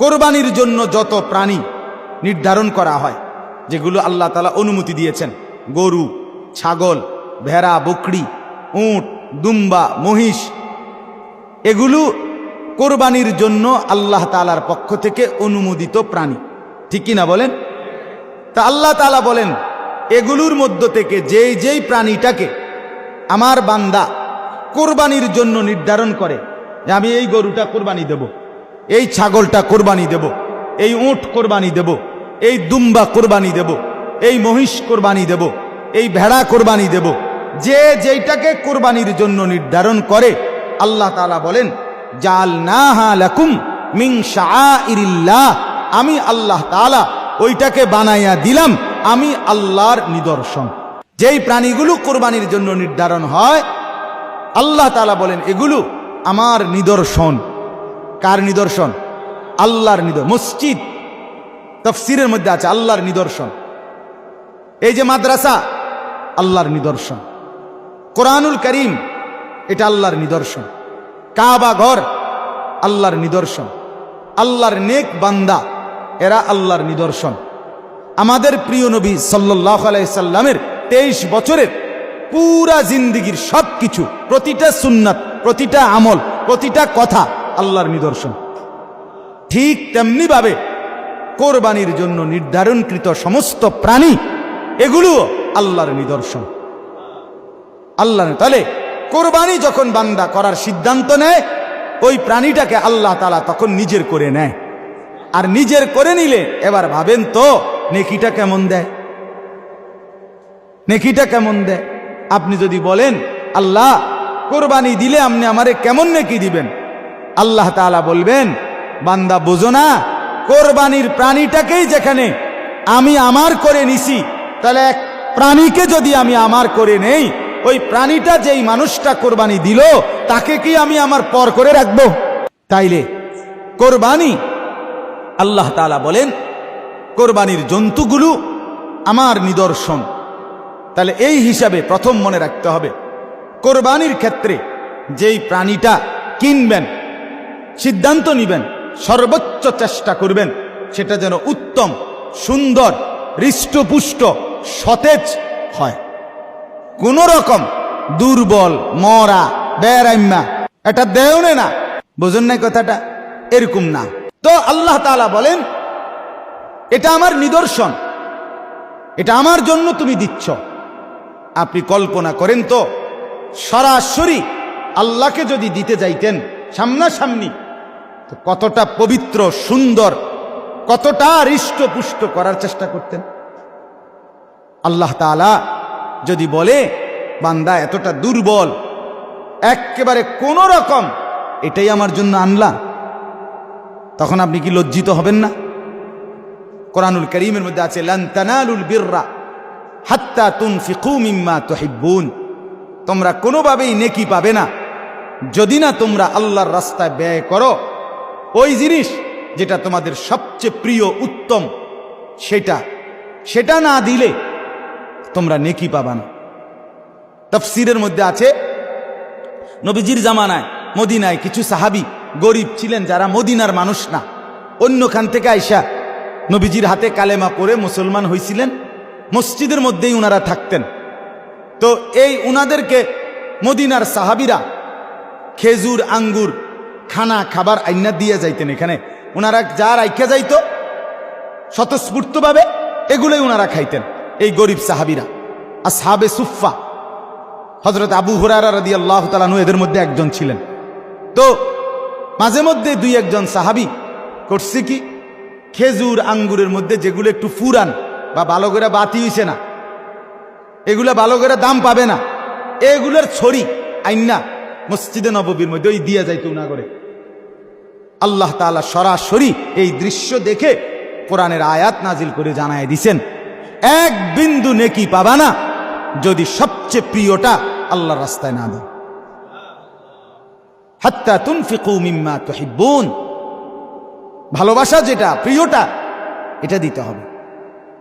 কোরবানির জন্য যত প্রাণী নির্ধারণ করা হয়, যেগুলো আল্লাহ তালা অনুমতি দিয়েছেন, গরু, ছাগল, ভেড়া, বকরি, উঁট, দুম্বা, মহিষ, এগুলো কোরবানির জন্য আল্লাহ তালার পক্ষ থেকে অনুমোদিত প্রাণী। ঠিক কি না বলেন? তা আল্লাহ তালা বলেন, এগুলোর মধ্য থেকে যেই যেই প্রাণীটাকে আমার বান্দা কোরবানির জন্য নির্ধারণ করে যে আমি এই গরুটা কোরবানি দেব। এই ছাগলটা কোরবানি দেব, এই উঁট কোরবানি দেব, এই দুম্বা কোরবানি দেব, এই মহিষ কোরবানি দেব, এই ভেড়া কোরবানি দেব। যে যেইটাকে কোরবানির জন্য নির্ধারণ করে, আল্লাহ তালা বলেন জাল না লাকুম মিং শাহ আমি আল্লাহ তালা ওইটাকে বানাইয়া দিলাম, আমি আল্লাহর নিদর্শন। যেই প্রাণীগুলো কোরবানির জন্য নির্ধারণ হয়, আল্লাহ তালা বলেন, এগুলো আমার নিদর্শন। কার নিদর্শন? আল্লাহর নিদর মসজিদ। তফসিরের মধ্যে আছে আল্লাহর নিদর্শন। এই যে মাদ্রাসা, আল্লাহর নিদর্শন। কোরআনুল করিম, এটা আল্লাহর নিদর্শন। কাবা ঘর, আল্লাহর নিদর্শন। আল্লাহর নেক বান্দা, এরা আল্লাহর নিদর্শন। আমাদের প্রিয় নবী সাল্লাহ আলাইসাল্লামের তেইশ বছরের পুরা জিন্দিগির সব কিছু প্রতিটা সুন্নাত, প্রতিটা আমল, প্রতিটা কথা আল্লাহর নিদর্শন। ঠিক তেমনিভাবে কোরবানির জন্য নির্ধারণকৃত সমস্ত প্রাণী এগুলো আল্লাহর নিদর্শন। আল্লাহ তাহলে কোরবানি যখন বান্দা করার সিদ্ধান্ত নেয়, ওই প্রাণীটাকে আল্লাহ তালা তখন নিজের করে নেয়। আর নিজের করে নিলে এবার ভাবেন তো, নেকিটা কেমন দেয়? নেকিটা কেমন দেয়? আপনি যদি বলেন, আল্লাহ, কোরবানি দিলে আপনি আমারে কেমন নেকি দিবেন? আল্লাহ তাআলা বলবেন, বান্দা বোঝো না, কোরবানির প্রাণীটাকেই যেখানে আমি আমার করে নিছি, তাহলে এক প্রাণীকে যদি আমি আমার করে নেই, ওই প্রাণীটা যেই মানুষটা কোরবানি দিল, তাকে কি আমি আমার পর করে রাখব? তাইলে কোরবানি, আল্লাহ তাআলা বলেন, কোরবানির জন্তুগুলো আমার নিদর্শন। তাহলে এই হিসাবে প্রথম মনে রাখতে হবে, কোরবানির ক্ষেত্রে যেই প্রাণীটা কিনবেন সিদ্ধান্ত নিবেন, সর্বোচ্চ চেষ্টা করবেন, সেটা যেন উত্তম, সুন্দর, হৃষ্টপুষ্ট, সতেজ হয়। কোন রকম দুর্বল, মরা বেড়াইম্মা এটা দেওনে না। বোঝেন নাই কথাটা? এরকম না। তো আল্লাহ তাআলা বলেন, এটা আমার নিদর্শন, এটা আমার জন্য তুমি দিচ্ছ। আপনি কল্পনা করেন তো, সরাসরি আল্লাহকে যদি দিতে যাইতেন, সামনাসামনি তো কতটা পবিত্র, সুন্দর, কতটা হৃষ্টপুষ্ট করার চেষ্টা করতেন? আল্লাহ তাআলা যদি বলে, বান্দা এতটা দুর্বল, একেবারে কোন রকম, এটাই আমার জন্য আনলা তখন আপনি কি লজ্জিত হবেন না? কোরআনুল করিমের মধ্যে আছে, লান তানালুল বিররা হাত্তা তুনফিকু মিম্মা তুহিব্বুন। তোমরা কোনোভাবেই নেকি পাবে না। যদি না তোমরা আল্লাহর রাস্তায় ব্যয় করো ওই জিনিস যেটা তোমাদের সবচেয়ে প্রিয়, উত্তম, সেটা সেটা না দিলে তোমরা নেকি পাবা না। তফসিরের মধ্যে আছে, নবীজির জামানায়, মদিনায় কিছু সাহাবি গরিব ছিলেন যারা মদিনার মানুষ না। অন্যখান থেকে আইসা নবীজির হাতে কালেমা পরে মুসলমান হয়েছিলেন মসজিদের মধ্যেই উনারা থাকতেন। তো এই উনাদেরকে মদিনার সাহাবিরা খেজুর, আঙ্গুর খানা, খাবার আইনা দিয়ে যাইতেন এখানে। ওনারা যা রাইখা যাইতো, স্বতঃস্ফূর্তভাবে এগুলোই ওনারা খাইতেন, এই গরিব সাহাবিরা। আর সাহাবে সুফা হজরত আবু হুরারা রাদি আল্লাহ তালানু এদের মধ্যে একজন ছিলেন। তো মাঝে মধ্যে দুই একজন সাহাবি করছে কি, খেজুর আঙ্গুরের মধ্যে যেগুলো একটু ফুরান বা ভালো করে বাতি হইছে না, এগুলো ভালো করে দাম পাবে না, এগুলোর ছড়ি আইনা মসজিদে নববীর মধ্যে ওই দিয়া যাইতো না করে আল্লাহ তাআলা সরাসরি এই দৃশ্য দেখে কোরআনের আয়াত নাজিল করে জানায় দিছেন, এক বিন্দু নেকি পাবা না যদি সবচেয়ে প্রিয়টা আল্লাহর রাস্তায় না দাও হাত্তা তুনফিকু মিম্মা ভালোবাসা যেটা, প্রিয়টা, এটা দিতে হবে।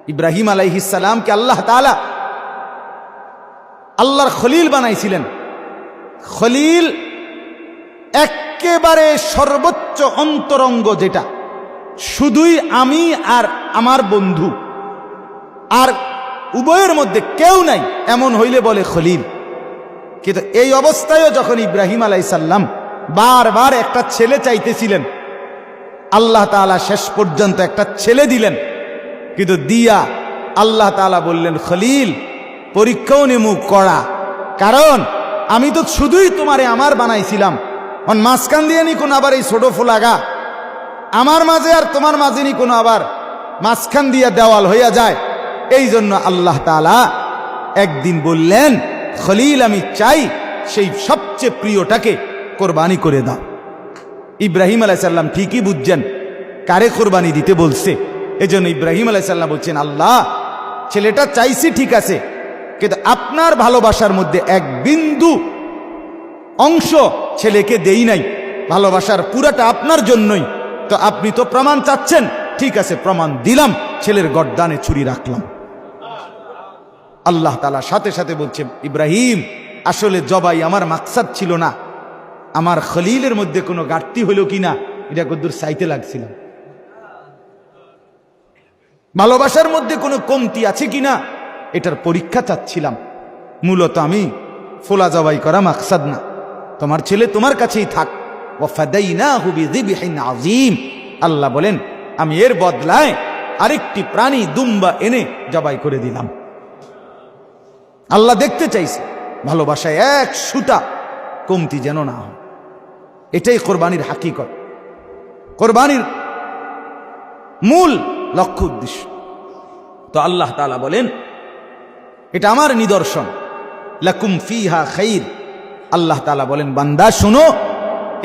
ইব্রাহিম আলাইহিসালামকে আল্লাহ তাআলা আল্লাহর খলিল বানাইছিলেন। খলিল একেবারে সর্বোচ্চ অন্তরঙ্গ যেটা। শুধুই আমি আর আমার বন্ধু। আর উভয়ের মধ্যে কেউ নাই, এমন হইলে বলে খলিল। কিন্তু এই অবস্থায়ও যখন ইব্রাহিম আলাইসাল্লাম বারবার একটা ছেলে চাইতেছিলেন, আল্লাহ তাআলা শেষ পর্যন্ত একটা ছেলে দিলেন। কিন্তু দিয়া আল্লাহ তাআলা বললেন, খলিল, পরীক্ষাও নেমু করা কারণ আমি তো শুধুই তোমারে আমার বানাইছিলাম। অন মাঝখান দিয়ে নি কোন আবার এই ছোট ফুলাগা আমার মাঝে আর তোমার মাঝে নি কোনো আবার মাঝখান দিয়ে দেওয়াল হইয়া যায়। এই জন্য আল্লাহ তাআলা একদিন বললেন, খলিল, আমি চাই সেই সবচেয়ে প্রিয়টাকে কোরবানি করে দাও। ইব্রাহিম আলাইসাল্লাম ঠিকই বুঝছেন, কারে কোরবানি দিতে বলছে। এজন্য ইব্রাহিম আলাইসাল্লাম বলছেন, আল্লাহ, ছেলেটা চাইছি ঠিক আছে, কিন্তু আপনার ভালোবাসার মধ্যে এক বিন্দু অংশ ছেলেকে দেই নাই। ভালোবাসার পুরাটা আপনার জন্যই। তো আপনি তো প্রমাণ চাচ্ছেন। ঠিক আছে, প্রমাণ দিলাম। ছেলের গড্ডানে ছুরি রাখলাম। আল্লাহ তালা সাথে সাথে বলছে, ইব্রাহিম, আসলে জবাই আমার মাকসাদ ছিল না। আমার খলিলের মধ্যে কোনো ঘাটতি হইল কিনা এটা কদ্দুর সাইতে লাগছিলাম ভালোবাসার মধ্যে কোনো কমতি আছে কিনা এটার পরীক্ষা চাচ্ছিলাম। মূলত আমি ফোলা জবাই করা মাকসাদ না। তোমার ছেলে তোমার কাছেই থাক। আজিম আল্লাহ বলেন, আমি এর বদলায় আরেকটি প্রাণী দুম্বা এনে জবাই করে দিলাম। আল্লাহ দেখতে চাইছে, ভালোবাসায় এক সুতা কমতি যেন না হয়। এটাই কোরবানির হাকিকত। কোরবানির মূল লক্ষ্য উদ্দেশ্য। তো আল্লাহ তালা বলেন, এটা আমার নিদর্শন। লাকুম ফিহা খাইর। আল্লাহ তালা বলেন, বান্দা, শোনো,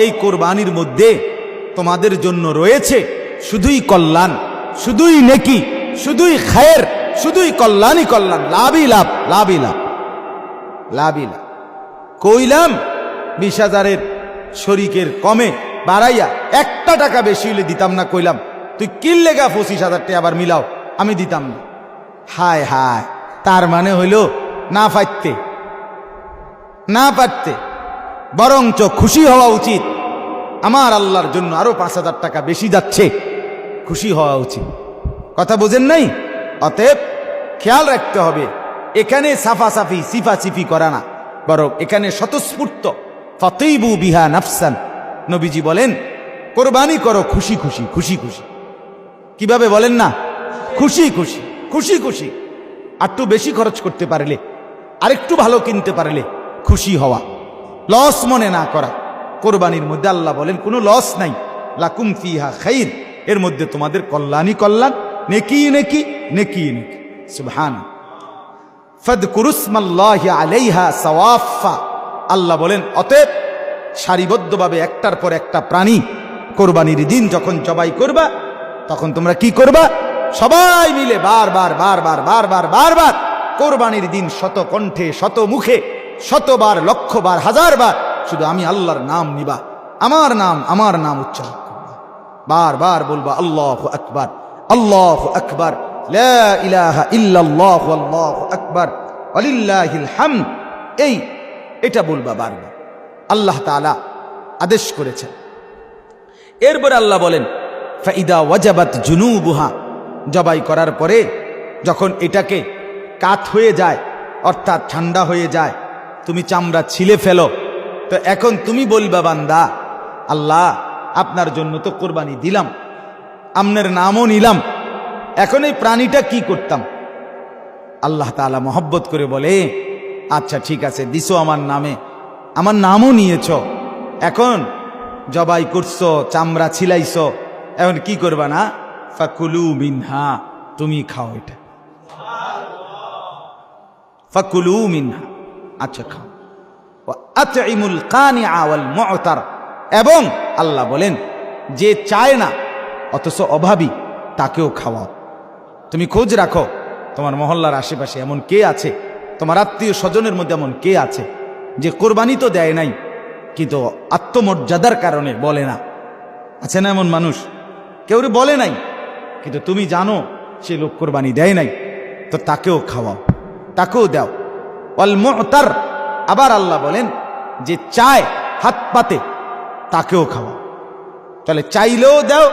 এই কোরবানির মধ্যে তোমাদের জন্য রয়েছে শুধুই কল্যাণ, শুধুই নেকি, শুধুই খায়ের, শুধুই কল্যাণই কল্যাণ। লাভই লাভ লাভই লাভ লাভই লাভ। কইলাম, বিশ হাজারের শরিকের কমে বাড়াইয়া একটা টাকা বেশি হইলে দিতাম না, কইলাম, তুই কিনলে গা পঁচিশ হাজারটা আবার মিলাও, আমি দিতাম না। হায় হায়, তার মানে হইল না পাইতে না পারতে, বরঞ্চ খুশি হওয়া উচিত। আমার আল্লাহর জন্য আরও পাঁচ হাজার টাকা বেশি যাচ্ছে, খুশি হওয়া উচিত। কথা বোঝেন নাই? অতএব খেয়াল রাখতে হবে, এখানে সাফাসাফি, সিফাসিফি করা না, বরং এখানে স্বতঃস্ফূর্ত। ফতেইবু বিহা নাফসান, নবীজি বলেন, কোরবানি করো খুশি খুশি খুশি খুশি। কীভাবে বলেন না? খুশি খুশি খুশি খুশি। একটু বেশি খরচ করতে পারলে, আরেকটু ভালো কিনতে পারলে খুশি হওয়া। লস মনে না করা। কোরবানির মধ্যে আল্লাহ বলেন, কোনো লস নাই। লাকুম ফিহা খাইর। এর মধ্যে তোমাদের কল্যাণই কল্যাণ। নেকি নেকি নেকি নেকি। ফদকুরুসমাল্লাহি আলাইহা আল্লাহ বলেন, অতএব সারিবদ্ধভাবে একটার পর একটা প্রাণী কোরবানির দিন যখন জবাই করবা, তখন তোমরা কি করবা? সবাই মিলে বারবার বারবার বারবার বারবার কোরবানির দিন শত কণ্ঠে শত মুখে শতবার, লক্ষবার, হাজারবার শুধু আমি আল্লাহর নাম নিবা। আমার নাম আমার নাম উচ্চারণ করবা। বারবার বলবা, আল্লাহ আকবার আল্লাহ আকবার আকবার হামদ। এই, এটা বলবা বারবার। আল্লাহ তাআলা আদেশ করেছেন। এরপরে আল্লাহ বলেন, ফাইদা ওয়াজাবাত জুনুবুহা। জবাই করার পরে যখন এটাকে কাত হয়ে যায়, অর্থাৎ ঠান্ডা হয়ে যায় তুমি চামড়া ছিলে ফেলো। তো এখন তুমি বলবা, বান্দা, আল্লাহ, আপনার জন্য তো কোরবানি দিলাম আপনার নামও নিলাম, এখন এই প্রাণীটা কি করতাম? আল্লাহ তাআলা মহব্বত করে বলে আচ্ছা ঠিক আছে, দিছো আমার নামে, আমার নামও নিয়েছ, এখন জবাই করছ, চামড়া ছিলাইছ, এখন কি করবা না? ফাকুলু মিনহা, তুমি খাও এটা। ফাকুলু মিনহা। আচ্ছা খাও। আতইমুল কানিআ আওয়াল মতার এবং আল্লাহ বলেন, যে চায় না, অথচ অভাবী, তাকেও খাওয়াও। তুমি খোঁজ রাখো, তোমার মহল্লার আশেপাশে এমন কে আছে? তোমার আত্মীয় স্বজনের মধ্যে এমন কে আছে? যে কোরবানি তো দেয় নাই, কিন্তু আত্মমর্যাদার কারণে বলে না। আছে না এমন মানুষ? কেউ বলে নাই, কিন্তু তুমি জানো, সে লোক কোরবানি দেয় নাই, তো তাকেও খাওয়াও, তাকেও দাও। অল আবার আল্লাহ বলেন যে চায় হাত পাতে তাকেও খাওয়া তাহলে চাইলেও দাও